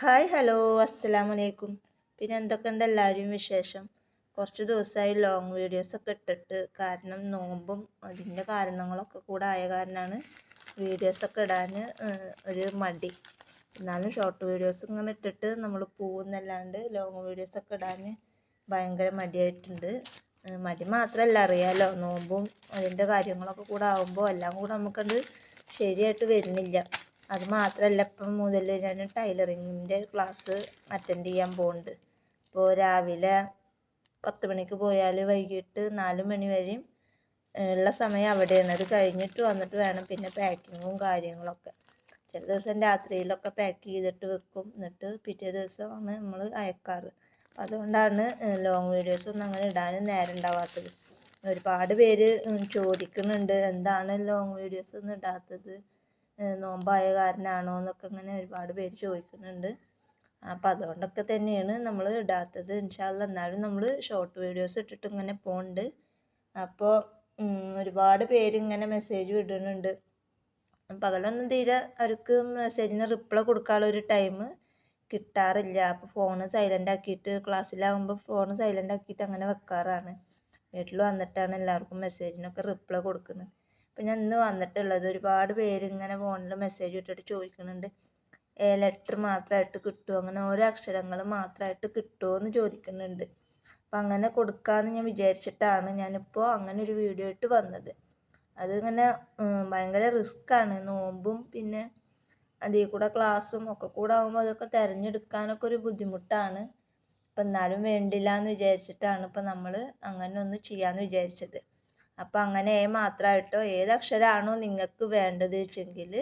Hi hello അസ്സലാമു അലൈക്കും പിന്നെ എന്തൊക്കെയുണ്ട് എല്ലാവരും വിശേഷം? കുറച്ച് ദിവസമായി ലോങ് വീഡിയോസൊക്കെ ഇട്ടിട്ട് കാരണം നോമ്പും അതിന്റെ കാരണങ്ങളൊക്കെ കൂടെ ആയ കാരണമാണ് വീഡിയോസൊക്കെ ഇടാൻ ഒരു മടി. എന്നാലും ഷോർട്ട് വീഡിയോസ് ഇങ്ങനെ ഇട്ടിട്ട് നമ്മൾ പോകുന്നല്ലാണ്ട് ലോങ് വീഡിയോസൊക്കെ ഇടാൻ ഭയങ്കര മടിയായിട്ടുണ്ട്. മടി മാത്രമല്ല അറിയാലോ നോമ്പും അതിന്റെ കാര്യങ്ങളൊക്കെ കൂടെ ആകുമ്പോൾ എല്ലാം കൂടെ നമുക്കത് ശരിയായിട്ട് വരുന്നില്ല. അത് മാത്രമല്ല ഇപ്പം മുതൽ ഞാൻ ടൈലറിങ്ങിന്റെ ക്ലാസ് അറ്റൻഡ് ചെയ്യാൻ പോകുന്നുണ്ട് ഇപ്പോൾ രാവിലെ പത്ത് മണിക്ക് പോയാൽ വൈകിട്ട് നാല് മണി വരെയും ഉള്ള സമയം അവിടെയാണ്. അത് കഴിഞ്ഞിട്ട് വന്നിട്ട് വേണം പിന്നെ പാക്കിങ്ങും കാര്യങ്ങളൊക്കെ. ചില ദിവസം രാത്രിയിലൊക്കെ പാക്ക് ചെയ്തിട്ട് വെക്കും. എന്നിട്ട് പിറ്റേ ദിവസമാണ് നമ്മൾ അയക്കാറ്. അതുകൊണ്ടാണ് ലോങ് വീഡിയോസ് ഒന്നും അങ്ങനെ ഇടാനും നേരം ഉണ്ടാവാത്തത്. ഒരുപാട് പേര് ചോദിക്കുന്നുണ്ട് എന്താണ് ലോങ് വീഡിയോസ് ഒന്നും ഇടാത്തത്? നോമ്പായ കാരണമാണോ എന്നൊക്കെ ഇങ്ങനെ ഒരുപാട് പേര് ചോദിക്കുന്നുണ്ട്. അപ്പോൾ അതുകൊണ്ടൊക്കെ തന്നെയാണ് നമ്മൾ ഇടാത്തത്. ഇൻഷാല്ല എന്നാലും നമ്മൾ ഷോർട്ട് വീഡിയോസ് ഇട്ടിട്ട് ഇങ്ങനെ പോകുന്നുണ്ട് അപ്പോൾ ഒരുപാട് പേര് ഇങ്ങനെ മെസ്സേജ് വിടുന്നുണ്ട്. പകലൊന്നും തീരെ അവർക്ക് മെസ്സേജിന് റിപ്ലൈ കൊടുക്കാനുള്ള ഒരു ടൈം കിട്ടാറില്ല. അപ്പോൾ ഫോൺ സൈലന്റ് ആക്കിയിട്ട് ക്ലാസ്സിലാകുമ്പോൾ ഫോൺ സൈലന്റ് ആക്കിയിട്ട് അങ്ങനെ വെക്കാറാണ്. വീട്ടിൽ വന്നിട്ടാണ് എല്ലാവർക്കും മെസ്സേജിനൊക്കെ റിപ്ലൈ കൊടുക്കുന്നത്. പിന്നെ ഇന്ന് വന്നിട്ടുള്ളത് ഒരുപാട് പേര് ഇങ്ങനെ ഫോണിൽ മെസ്സേജ് ഇട്ടിട്ട് ചോദിക്കുന്നുണ്ട്. ലെറ്റർ മാത്രമായിട്ട് കിട്ടുമോ അങ്ങനെ ഓരോ അക്ഷരങ്ങൾ മാത്രമായിട്ട് കിട്ടുമോ എന്ന് ചോദിക്കുന്നുണ്ട്. അപ്പം അങ്ങനെ കൊടുക്കാമെന്ന് ഞാൻ വിചാരിച്ചിട്ടാണ് ഞാനിപ്പോൾ അങ്ങനെ ഒരു വീഡിയോ ഇട്ട് വന്നത്. അതിങ്ങനെ ഭയങ്കര റിസ്ക്കാണ് നോമ്പും പിന്നെ അതിൽ കൂടെ ക്ലാസ്സും ഒക്കെ കൂടെ ആകുമ്പോൾ അതൊക്കെ തിരഞ്ഞെടുക്കാനൊക്കെ ഒരു ബുദ്ധിമുട്ടാണ്. അപ്പം എന്നാലും വേണ്ടില്ല എന്ന് വിചാരിച്ചിട്ടാണ് ഇപ്പം നമ്മൾ അങ്ങനെ ഒന്ന് ചെയ്യാമെന്ന് വിചാരിച്ചത്. അപ്പോൾ അങ്ങനെ എ മാത്രമായിട്ടോ ഏത് അക്ഷരമാണോ നിങ്ങൾക്ക് വേണ്ടത് വെച്ചെങ്കിൽ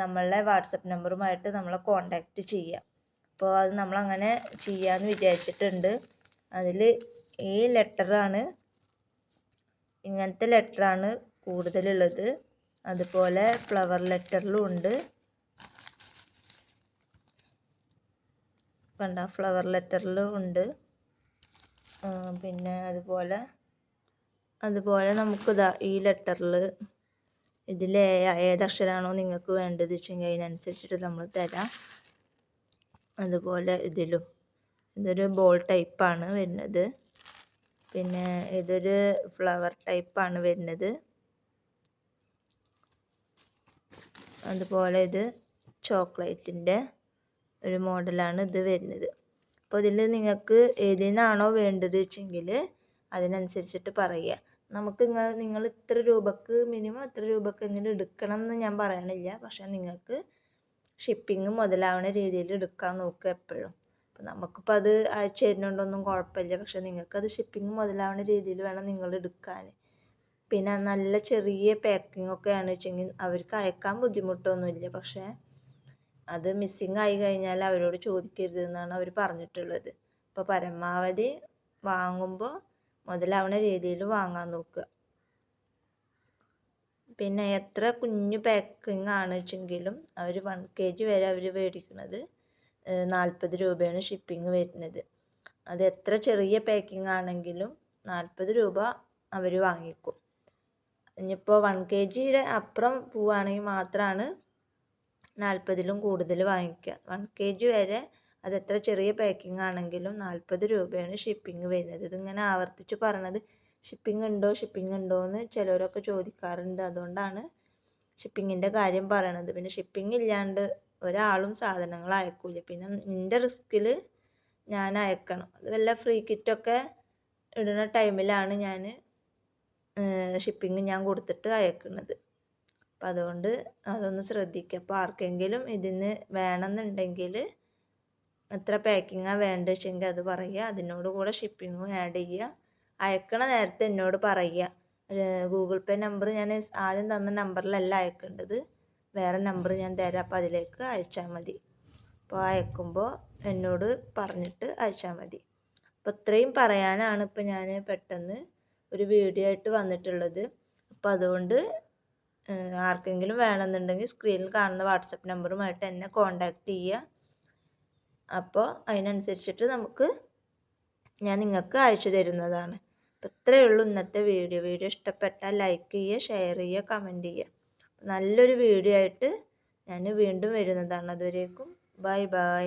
നമ്മളെ വാട്സപ്പ് നമ്പറുമായിട്ട് നമ്മളെ കോണ്ടാക്റ്റ് ചെയ്യാം. അപ്പോൾ അത് നമ്മളങ്ങനെ ചെയ്യാമെന്ന് വിചാരിച്ചിട്ടുണ്ട്. അതിൽ ഈ ലെറ്ററാണ് ഇങ്ങനത്തെ ലെറ്ററാണ് കൂടുതലുള്ളത്. അതുപോലെ ഫ്ലവർ ലെറ്ററിലും ഉണ്ട്. കണ്ട ഫ്ലവർ ലെറ്ററിലും ഉണ്ട്. പിന്നെ അതുപോലെ അതുപോലെ നമുക്കിതാ ഈ ലെറ്ററിൽ ഇതിൽ ഏതക്ഷരമാണോ നിങ്ങൾക്ക് വേണ്ടത് വെച്ചെങ്കിൽ അതിനനുസരിച്ചിട്ട് നമ്മൾ തരാം. അതുപോലെ ഇതിലും ഇതൊരു ബോൾ ടൈപ്പാണ് വരുന്നത്. പിന്നെ ഇതൊരു ഫ്ലവർ ടൈപ്പാണ് വരുന്നത്. അതുപോലെ ഇത് ചോക്ലേറ്റിന്റെ ഒരു മോഡലാണ് ഇത് വരുന്നത്. അപ്പോൾ ഇതിൽ നിങ്ങൾക്ക് ഏതിനാണോ വേണ്ടത് വെച്ചെങ്കിൽ അതിനനുസരിച്ചിട്ട് പറയുക. നമുക്ക് നിങ്ങൾ നിങ്ങൾ ഇത്ര രൂപക്ക് മിനിമം ഇത്ര രൂപക്ക് എങ്ങനെ എടുക്കണം എന്ന് ഞാൻ പറയണില്ല. പക്ഷെ നിങ്ങൾക്ക് ഷിപ്പിംഗ് മുതലാവുന്ന രീതിയിൽ എടുക്കാൻ നോക്കുക എപ്പോഴും. അപ്പോൾ നമുക്കിപ്പോൾ അത് അയച്ചു തരുന്നുണ്ടൊന്നും കുഴപ്പമില്ല. പക്ഷെ നിങ്ങൾക്കത് ഷിപ്പിംഗ് മുതലാവുന്ന രീതിയിൽ വേണം നിങ്ങൾ എടുക്കാൻ. പിന്നെ നല്ല ചെറിയ പാക്കിംഗ് ഒക്കെ ആണ് വെച്ചെങ്കിൽ അവർക്ക് അയക്കാൻ ബുദ്ധിമുട്ടൊന്നുമില്ല. പക്ഷേ അത് മിസ്സിംഗ് ആയി കഴിഞ്ഞാൽ അവരോട് ചോദിക്കരുത് എന്നാണ് അവർ പറഞ്ഞിട്ടുള്ളത്. അപ്പോൾ പരമാവധി വാങ്ങുമ്പോൾ മുതലാവുന്ന രീതിയിൽ വാങ്ങാൻ നോക്കുക. പിന്നെ എത്ര കുഞ്ഞു പാക്കിംഗ് ആണ് വെച്ചെങ്കിലും അവർ വൺ കെ ജി വരെ അവർ മേടിക്കുന്നത് നാൽപ്പത് രൂപയാണ് ഷിപ്പിംഗ് വരുന്നത്. അത് എത്ര ചെറിയ പാക്കിംഗ് ആണെങ്കിലും നാൽപ്പത് രൂപ അവർ വാങ്ങിക്കും. ഇനിയിപ്പോൾ വൺ കെ ജിയുടെ അപ്പുറം പോവുകയാണെങ്കിൽ മാത്രമാണ് നാൽപ്പതിലും കൂടുതൽ വാങ്ങിക്കുക. വൺ കെ ജി വരെ അത് എത്ര ചെറിയ പാക്കിംഗ് ആണെങ്കിലും നാൽപ്പത് രൂപയാണ് ഷിപ്പിംഗ് വരുന്നത്. ഇതിങ്ങനെ ആവർത്തിച്ച് പറയുന്നത് ഷിപ്പിംഗ് ഉണ്ടോ? ഷിപ്പിംഗ് ഉണ്ടോ? എന്ന് ചിലരൊക്കെ ചോദിക്കാറുണ്ട്. അതുകൊണ്ടാണ് ഷിപ്പിങ്ങിന്റെ കാര്യം പറയണത്. പിന്നെ ഷിപ്പിംഗ് ഇല്ലാണ്ട് ഒരാളും സാധനങ്ങൾ അയക്കൂല. പിന്നെ എന്റെ റിസ്കിൽ ഞാൻ അയക്കണം. അത് വല്ല ഫ്രീ കിറ്റൊക്കെ ഇടുന്ന ടൈമിലാണ് ഞാൻ ഷിപ്പിംഗ് ഞാൻ കൊടുത്തിട്ട് അയക്കുന്നത്. അപ്പം അതുകൊണ്ട് അതൊന്ന് ശ്രദ്ധിക്കുക അപ്പോൾ ആർക്കെങ്കിലും ഇതിന് വേണമെന്നുണ്ടെങ്കിൽ എത്ര പാക്കിങ്ങാണ് വേണ്ടത് വെച്ചെങ്കിൽ അത് പറയുക. അതിനോട് കൂടെ ഷിപ്പിങ്ങും ആഡ് ചെയ്യുക. അയക്കണ നേരത്തെ എന്നോട് പറയുക. ഗൂഗിൾ പേ നമ്പർ ഞാൻ ആദ്യം തന്ന നമ്പറിലല്ല അയക്കേണ്ടത്. വേറെ നമ്പർ ഞാൻ തരാം. അപ്പോൾ അതിലേക്ക് അയച്ചാൽ മതി. അപ്പോൾ അയക്കുമ്പോൾ എന്നോട് പറഞ്ഞിട്ട് അയച്ചാൽ മതി. അപ്പോൾ ഇത്രയും പറയാനാണ് ഇപ്പോൾ ഞാൻ പെട്ടെന്ന് ഒരു വീഡിയോ ആയിട്ട് വന്നിട്ടുള്ളത്. അപ്പോൾ അതുകൊണ്ട് ആർക്കെങ്കിലും വേണമെന്നുണ്ടെങ്കിൽ സ്ക്രീനിൽ കാണുന്ന വാട്സപ്പ് നമ്പറുമായിട്ട് എന്നെ കോൺടാക്റ്റ് ചെയ്യുക. അപ്പോൾ അതിനനുസരിച്ചിട്ട് നമുക്ക് ഞാൻ നിങ്ങൾക്ക് അയച്ചു തരുന്നതാണ്. അപ്പോൾ ഇത്രയേ ഉള്ളൂ ഇന്നത്തെ വീഡിയോ. വീഡിയോ ഇഷ്ടപ്പെട്ടാൽ ലൈക്ക് ചെയ്യുക ഷെയർ ചെയ്യുക കമന്റ് ചെയ്യുക. നല്ലൊരു വീഡിയോ ആയിട്ട് ഞാൻ വീണ്ടും വരുന്നതാണ്. അതുവരേക്കും ബൈ ബൈ